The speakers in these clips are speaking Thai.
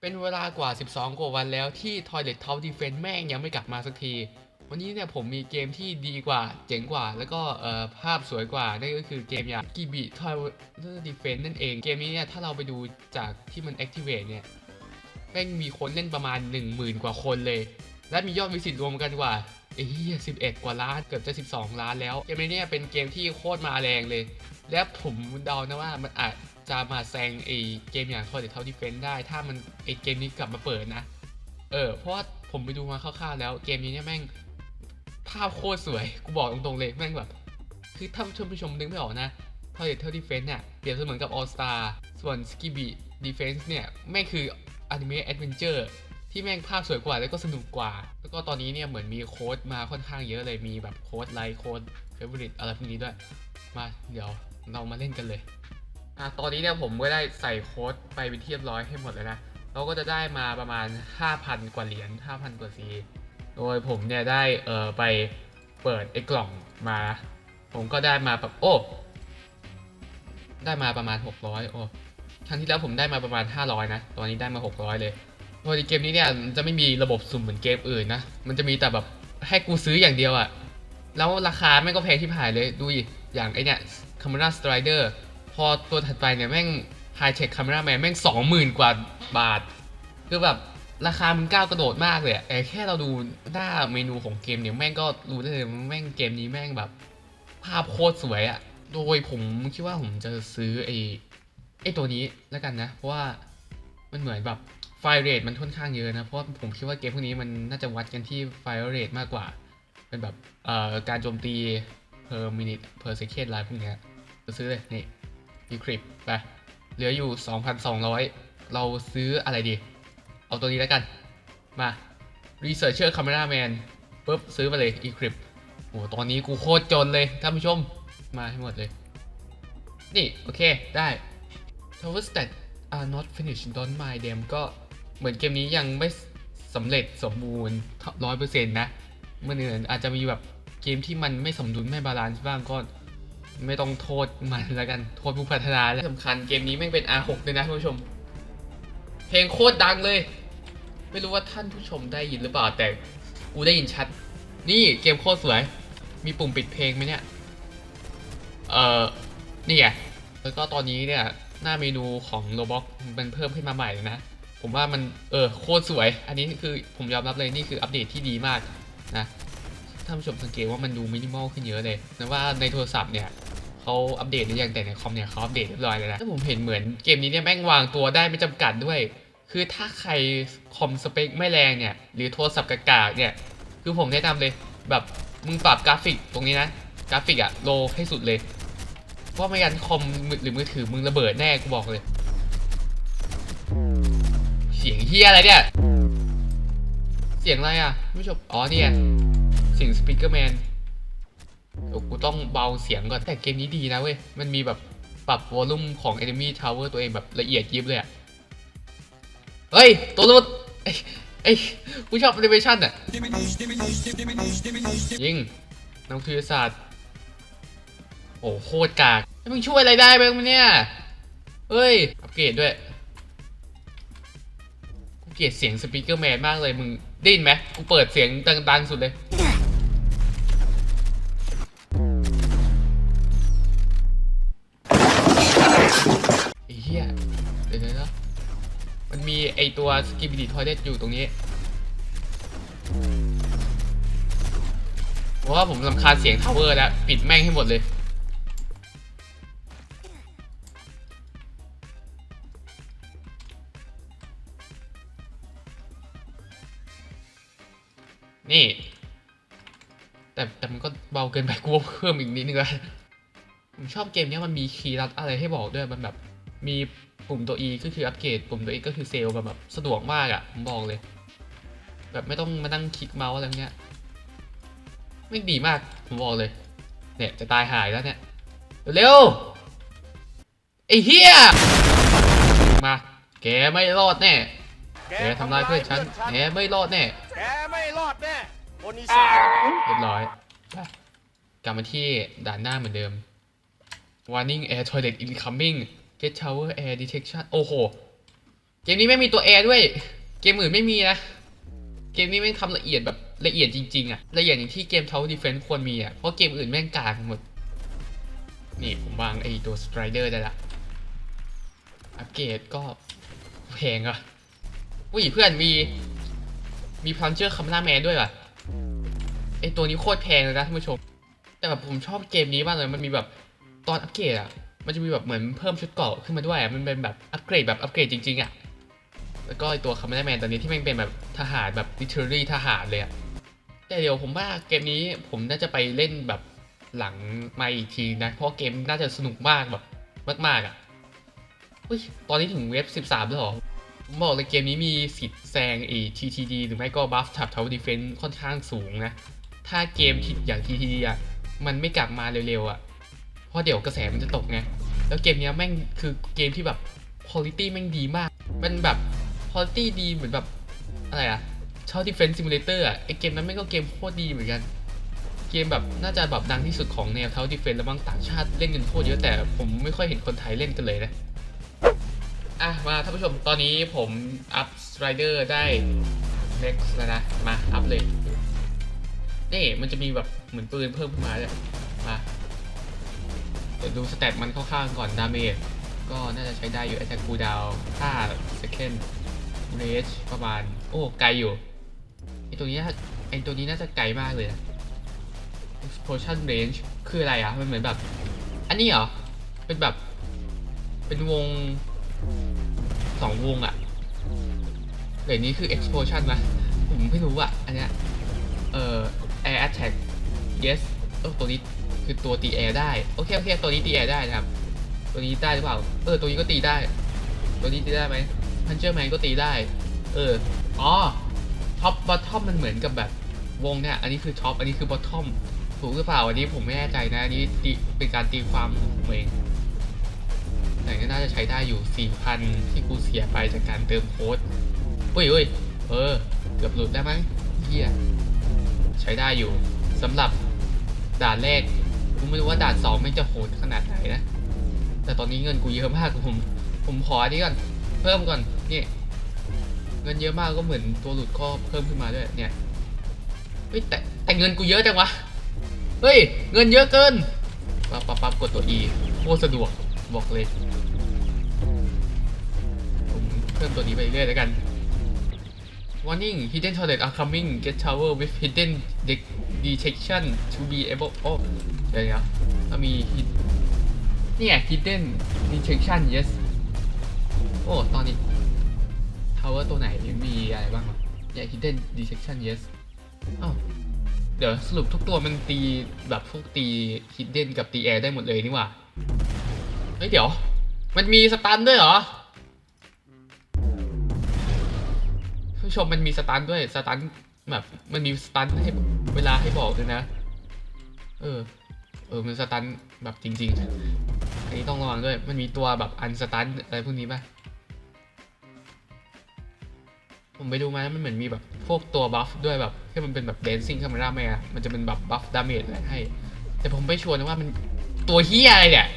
เป็นเวลากว่า 12 กว่าวันแล้วที่ Toilet Top Defense แม่งยังไม่กลับมาสักที วันนี้เนี่ยผมมีเกมที่ดีกว่า เจ๋งกว่า แล้วก็ภาพสวยกว่า นั่นก็คือเกมอย่าง g i b i Toilet Defense นั่นเอง เกมนี้เนี่ยถ้าเราไปดูจากที่มัน Activate เนี่ย แม่งมีคนเล่นประมาณ 10,000 กว่าคนเลย และมียอดวิสิตรวมกันกว่าไอ้เหี้ย11กว่าล้านเกือบจะ 12 ล้านแล้ว เกมนี้เนี่ยเป็นเกมที่โคตรมาแรงเลย และผมเดานะว่ามันอาจ จะมาแซงไอเกมอย่าง Toilet Tower Defense ได้ ถ้ามันไอเกมนี้กลับมาเปิดนะ เออ เพราะว่าผมไปดูมาคร่าวๆแล้วเกมนี้เนี่ยแม่งภาพโคตรสวย กูบอกตรงๆเลยแม่งแบบ คือถ้าท่านผู้ชมนึกไม่ออกนะ Toilet Tower Defense เนี่ยเปรียบเสมือนกับ All Star ส่วน Skibby Defense เนี่ยแม่งคือ Anime Adventure ที่แม่งภาพสวยกว่าแล้วก็สนุกกว่า แล้วก็ตอนนี้เนี่ยเหมือนมีโค้ดมาค่อนข้างเยอะเลยมีแบบโค้ดไลค์โค้ดเฟเวอริตอะไรพวกนี้ด้วย มาเดี๋ยวเรามาเล่นกันเลย อะตอนนี้เนี่ยผมก็ได้ใส่โค้ดไปเป็นที่เรียบร้อยให้หมดแล้วนะ เราก็จะได้มาประมาณ 5,000 กว่าเหรียญ 5,000 กว่าซี โดยผมเนี่ยได้เออไปเปิดไอ้กล่องมา ผมก็ได้มาแบบโอ้ได้มาประมาณ 600 โอ้ครั้งที่แล้วผมได้มาประมาณ 500 นะ ตอนนี้ได้มา 600 เลยโดยเกมนี้เนี่ยมันจะไม่มีระบบสุ่มเหมือนเกมอื่นนะ มันจะมีแต่แบบให้กูซื้ออย่างเดียวอะแล้วราคาแม่ก็แพงที่ผ่ายเลย ดูอย่างไอเนี่ย Camera Strider พอตั อตัวถัดไปเนี่ยแม่ง High Tech Camera Man แม่ง20,000กว่าบาท คือแบบราคามันก้าวกระโดดมากเลยอะแต่แค่เราดูหน้าเมนูของเกมเนี่ยแม่งก็รู้ได้เลยแม่งเกมนี้แม่งแบบ ภาพโคตรสวยอะโดยผมคิดว่าผมจะซื้อไอ้ไอ้ตัวนี้แล้วกันนะ เพราะว่ามันเหมือนแบบไฟเรทมันค่อนข้างเยอะนะ เพราะผมคิดว่าเกมพวกนี้มันน่าจะวัดกันที่ไฟเรทมากกว่า เป็นแบบเอ่อการโจมตี per minute per second อะไรพวกเนี้ยจะซื้อเลยนี่ decrypt ไปเหลืออยู่ 2,200 เราซื้ออะไรดี เอาตัวนี้แล้วกัน มา researcher cameraman ปุ๊บซื้อไปเลย encrypt โอ้ตอนนี้กูโคตรจนเลยท่านผู้ชม มาให้หมดเลย นี่ โอเค ได้ Tower Stat are not finished don't mind them ก็เหมือนเกมนี้ยังไม่สำเร็จสมบูรณ์ร้อยเปอร์เซ็นต์นะ เมื่ออื่นอาจจะมีแบบเกมที่มันไม่สมดุลไม่บาลานซ์บ้างก็ ไม่ต้องโทษมันแล้วกัน โทษผู้พัฒนาและสำคัญเกมนี้แม่งเป็น R6 เลยนะท่านผู้ชม เพลงโคตรดังเลย ไม่รู้ว่าท่านผู้ชมได้ยินหรือเปล่าแต่กูได้ยินชัด นี่เกมโคตรสวย มีปุ่มปิดเพลงไหมเนี่ย เอ่อนี่ไงแล้วก็ตอนนี้เนี่ย หน้าเมนูของ Roblox มันเพิ่มขึ้นมาใหม่เลยนะ ผมว่ามันเออโคตรสวย อันนี้คือผมยอมรับเลยนี่คืออัปเดตที่ดีมากนะท่านผู้ชมสังเกตว่ามันดูมินิมอลขึ้นเยอะเลยนะว่าในโทรศัพท์เนี่ย เขาอัปเดตหรือยังแต่ในคอมเนี่ยเขาอัปเดตเรียบร้อยแล้วนะถ้าผมเห็นเหมือนเกมนี้เนี่ยแม่งวางตัวได้ไม่จำกัดด้วย คือถ้าใครคอมสเปคไม่แรงเนี่ยหรือโทรศัพท์กากเนี่ยคือผมแนะนำเลยแบบมึงปรับกราฟิกตรงนี้นะกราฟิกอะโลให้สุดเลยเพราะไม่งั้นคอมหรือมือถือมึงระเบิดแน่กูบอกเลย เสียงเฮียอะไรเนี่ย เสียงอะไรอะท่านผู้ชมอ๋อเนี่ยเสียงสปีกเกอร์แมน กูต้องเบาเสียงก่อนแต่เกมนี้ดีนะเว้ย มันมีแบบปรับวอลลุ่มของ Enemy Tower ตัวเองแบบละเอียดยิบเลยอะเฮ้ย ตัวรุดไอ้ไอ้กูชอบแอนิเมชันอะยิงนักวิทยาศาสตร์โอ้โคตรกากมึงช่วยอะไรได้บ้างมั้ยเนี่ยเฮ้ย อัปเกรดด้วย กูเกลียดเสียงสปีกเกอร์แมนมากเลยมึงได้ยินไหมกูเปิดเสียงดังๆสุดเลย ไอตัวสกิบิดีทอยเลตอยู่ตรงนี้เพราะว่าผมลำคาญเสียงทาวเวอร์แล้ว ปิดแม่งให้หมดเลยนี่ แต่แต่มันก็เบาเกินไปกูว่าเพิ่มอีกนิดนึงละผมชอบเกมนี้มันมีคีย์ลัดอะไรให้บอกด้วยมันแบบ มีปุ่มตัว E ก็คืออัปเกรดปุ่มตัว X ก็คือเซลล์แบบแบบสะดวกมากอะ่ะ ผมบอกเลย แบบไม่ต้องมานั่งคลิกเมาส์อะไรเงี้ยไม่งดีมาก ผมบอกเลย เนี่ยจะตายหายแล้วเนี่ย เร็วๆไอ้เฮียมา แกไม่รอดแน่ แกทำลายเพื่อนฉัน แกไม่รอดแน่ แกไม่รอดแน่คนอีสานเรียบร้อยไปกลับมาที่ด่านหน้าเหมือนเดิม warning air toilet incoming get shower air detection โอ้โห เกมนี้ไม่มีตัวแอร์ด้วย เกมอื่นไม่มีนะ เกมนี้แม่งทำละเอียดแบบละเอียดจริง ๆอะละเอียดอย่างที่เกม Tower Defense ควรมีอะเพราะเกมอื่นแม่งกากหมด นี่ผมวางไอ้ตัวสไตรเดอร์ได้ละ อัปเกรดก็แพงอะอุ้ยเพื่อนมีมีพันเจอร์คัมนาแมนด้วยว่ะไอตัวนี้โคตรแพงเลยนะท่านผู้ชม แต่แบบผมชอบเกมนี้มากเลยมันมีแบบตอนอัปเกรดอะ มันจะมีแบบเหมือนเพิ่มชุดเกราะขึ้นมาด้วยอะมันเป็นแบบอัปเกรดแบบอัปเกรดจริงๆอะแล้วก็ไอตัวคัมนาแมนตอนนี้ที่ม่งเป็นแบบทหารแบบ literally ทหารเลยอะแต่เดี๋ยวผมว่าเกมนี้ผมน่าจะไปเล่นแบบหลังมาอีกทีนะ เพราะเกมน่าจะสนุกมากแบบมากๆอะอุ้ยตอนนี้ถึงเว็บ 13 แล้วหรอผมบอกเลยเกมนี้มีสิทธิ์แซงไอ้ TTD หรือไม่ก็ Buff Tap Tower Defense ค่อนข้างสูงนะ ถ้าเกมที่อย่าง TTD อะ มันไม่กลับมาเร็วๆอะ เพราะเดี๋ยวกระแสมันจะตกไง แล้วเกมเนี้ยแม่งคือเกมที่แบบ quality แม่งดีมาก มันแบบ quality ดีเหมือนแบบอะไรอะ Tower Defense Simulator อะไอเกมนั้นแม่งก็เกมโคตรดีเหมือนกันเกมแบบน่าจะแบบดังที่สุดของแนว Tower Defense แล้วบางต่างชาติเล่นกันโคตรเยอะแต่ผมไม่ค่อยเห็นคนไทยเล่นกันเลยนะ อะ มาท่านผู้ชมตอนนี้ผมอัพสไ r เดอร์ได้ next แล้วนะ มา อัพเลย นี่มันจะมีแบบเหมือนปืนเพิ่มขึ้นมาเลยมา เดี๋ยวดูสเตตมันคร่าวๆก่อนดาเมจก็น่าจะใช้ได้อยู่ attack cooldown 5 second range ประมาณ โอ้ไกลอยู่ไอตัวนี้ไอตัวนี้น่าจะไกลมากเลยนะ explosion range คืออะไรอะมันเหมือนแบบ อันนี้เหรอ เป็นแบบ เป็นวงสองวงอะเดี๋ยวนี้คือ explosion นะผมไม่รู้อะอันเนี้ยเอ่อ air attack yes เออตัวนี้ คือตัวตี air ได้โอเคโอเคตัวนี้ตี air ได้นะครับ ตัวนี้ได้หรือเปล่าเออตัวนี้ก็ตีได้ ตัวนี้ตีได้ไหม puncher man ก็ตีได้ เอออ๋อ top bottom มันเหมือนกับแบบวงเนี่ยอันนี้คือ top อันนี้คือ bottom ถูกหรือเปล่าอันนี้ผมไม่แน่ใจนะอันนี้ตีเป็นการตีความเองแต่ก็น่าจะใช้ได้อยู่ 4,000 ที่กูเสียไปจากการเติมโค้ดอุ้ยอุ้ยเออ เกือบหลุดได้ไหมเฮียใช้ได้อยู่สำหรับด่านแรก กูไม่รู้ว่าด่านสองมันจะโหดขนาดไหนนะ แต่ตอนนี้เงินกูเยอะมากผม ผมขออันนี้ก่อน เพิ่มก่อน นี่ เงินเยอะมากก็เหมือนตัวหลุดก็เพิ่มขึ้นมาด้วย เนี่ย เฮ้ยแต่แต่เงินกูเยอะจังวะ เฮ้ย เงินเยอะเกิน ปั๊บปั๊บปั๊บกดตัว E โคตรสะดวก บอกเลย ผมเพิ่มตัวนี้ไปเรื่อยแล้วกัน Warning hidden toilet are coming get shower with hidden de- detection to be able โอ้ เดี๋ยวนะถ้ามี hid- เนี่ย hidden detection yes โอ้ ตอนนี้ tower ตัวไหนมีอะไรบ้างวะเนี่ย hidden detection yes อ้าวเดี๋ยวสรุปทุกตัวมันตีแบบพวกตี hidden กับตี air ได้หมดเลยนี่หว่า เฮ้ย เดี๋ยว มันมีสตันด้วยเหรอผู้ชมมันมีสตันด้วยสตันแบบมันมีสตันให้เวลาให้บอกด้วยนะ เออ เออมันสตันแบบจริง ๆ อันนี้ต้องระวังด้วย มันมีตัวแบบอันสตันอะไรพวกนี้ป่ะ ผมไปดูมาแล้วมันเหมือนมีแบบพวกตัวบัฟด้วยแบบที่มันเป็นแบบ dancing camera ไหมอะมันจะเป็นแบบบัฟดาเมจอะไรให้ แต่ผมไม่ชัวร์นะว่ามันตัวเฮียอะไรเนี่ย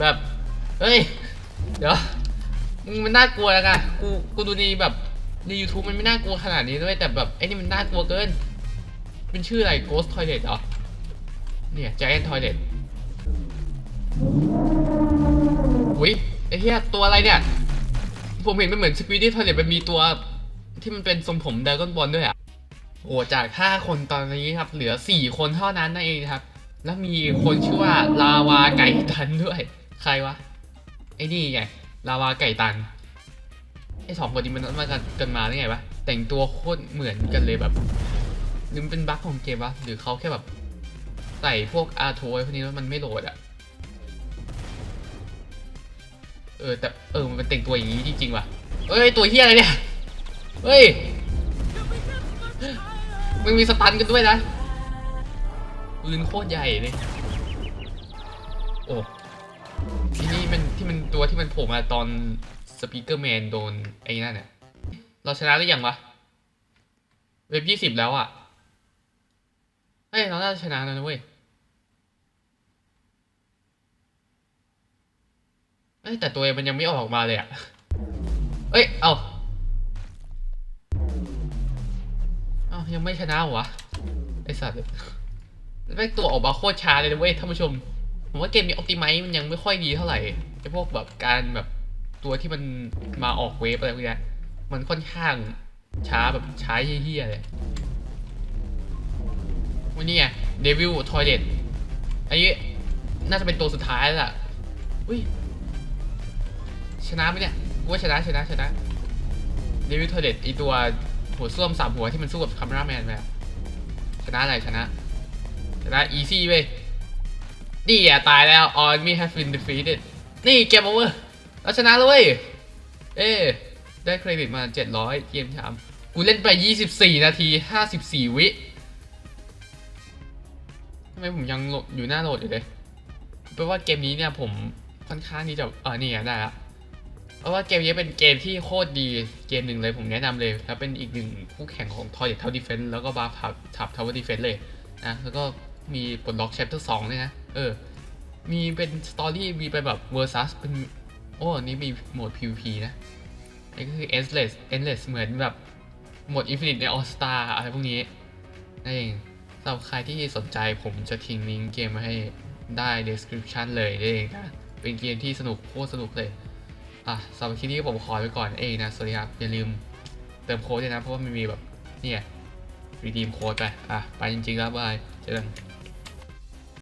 แบบเฮ้ย เดี๋ยวมึงมันน่ากลัวแล้วกันกูกูดูในแบบใน YouTube มันไม่น่ากลัวขนาดนี้ด้วยแต่แบบไอ้นี่มันน่ากลัวเกิน เป็นชื่ออะไร Ghost Toilet เหรอ เนี่ย Giant Toilet อุ้ยไอ้เหี้ยตัวอะไรเนี่ย ผมเห็นมันเหมือน Squiddy Toilet มันมีตัวที่มันเป็นทรงผมด r a ก้อนบอลด้วยอะ โอ้จาก 5 คนตอนนี้ครับ เหลือ 4 คนเท่านั้นนั่นเองครับ แล้วมีคนชื่อว่าลาวาไก่ตันด้วย ใครวะ ไอ้นี่ไงลาวาไก่ตัน ไอ้สองคนนี้มันมากันกันมาได้ไงวะ แต่งตัวโคตรเหมือนกันเลยแบบหรือเป็นบั๊กของเกมวะ หรือเขาแค่แบบ ใส่พวกอาร์โทไว้พวกนี้แล้วมันไม่โหลดอะเออแต่เออมันเป็นแต่งตัวอย่างนี้จริงๆว่ะเอ้ยตัวเฮียอะไรเนี่ยเฮ้ยมันมีสตันกันด้วยนะปืนโคตรใหญ่เลยโอ้ที่นี่มันที่มันตัวที่มันโผล่มาตอนสปีกเกอร์แมนโดนไอ้นั่นเนี่ยเราชนะหรือยังวะเว็บยี่สิบแล้วอะเฮ้ยเราน่าจะชนะแล้วนะเว้ย เอ้ยแต่ตัวเองมันยังไม่ออกมาเลยอะเอ้ย เอาเอายังไม่ชนะวะไอสัตว์แม่ตัวออกมาโคตรช้าเลยนะเว้ยท่านผู้ชม ผมว่าเกมนี้ออ t ติไม e มันยังไม่ค่อยดีเท่าไหร่ไอพวกแบบการแบบตัวที่มันมาออกเวฟอะไรพวกเนี้ยมันค่อนข้างช้าแบบช้าเฮี้ยๆเลยวันนี้ไงเดวิลทอยเลตอันนี้น่าจะเป็นตัวสุดท้ายแล้วล่ะอุ้ย ชนะไหมเนี่ยกูว่าชนะชนะชนะเดวิลทอยเลตไอตัวหัวส้วมสามหัวที่มันสู้กับคาเมราแมนแบบชนะอะไรชนะ ชนะอีซี่เว้ยนี่อะตายแล้ว on me have been defeated นี่เกมโอเวอร์เราชนะแล้วเว้ย เอ้ได้เครดิตมา 700 เกมชาม กูเล่นไป 24 นาที 54 วิทำไมผมยังโหลดอยู่หน้าโหลดอยู่เลยแปลว่าเกมนี้เนี่ยผมค่อนข้างที่จะเออนี่ได้ละ เพราะว่าเกมนี้เป็นเกมที่โคตรดีเกมหนึ่งเลยผมแนะนำเลยแล้วเป็นอีกหนึ่งคู่แข่งของ Toilet Tower Defense แล้วก็บาร์พับทับ Tower Defense เลยนะแล้วก็มีปลดล็อก Chapter 2ด้วยนะ เออ มีเป็นสตอรี่มีไปแบบ versus เป็นโอ้นนี้มีโหมด PVP นะนนี้ก็คือ endless endless เหมือนแบบโหมด infinite ใน all star อะไรพวกนี้นั่นเองสำหรับใครที่สนใจผมจะทิ้งลิงก์เกมมาให้ได้ description เลยนั่นเองนะเป็นเกมที่สนุกโคตรสนุกเลย อะสำหรับคลิปนี้ผมขอไปก่อนเองนะ สวัสดีครับ อย่าลืมเติมโค้ดด้วยนะ เพราะว่ามันมีแบบ เนี่ย redeem โค้ดไป อะ ไปจริงๆแล้วบาย เจอกัน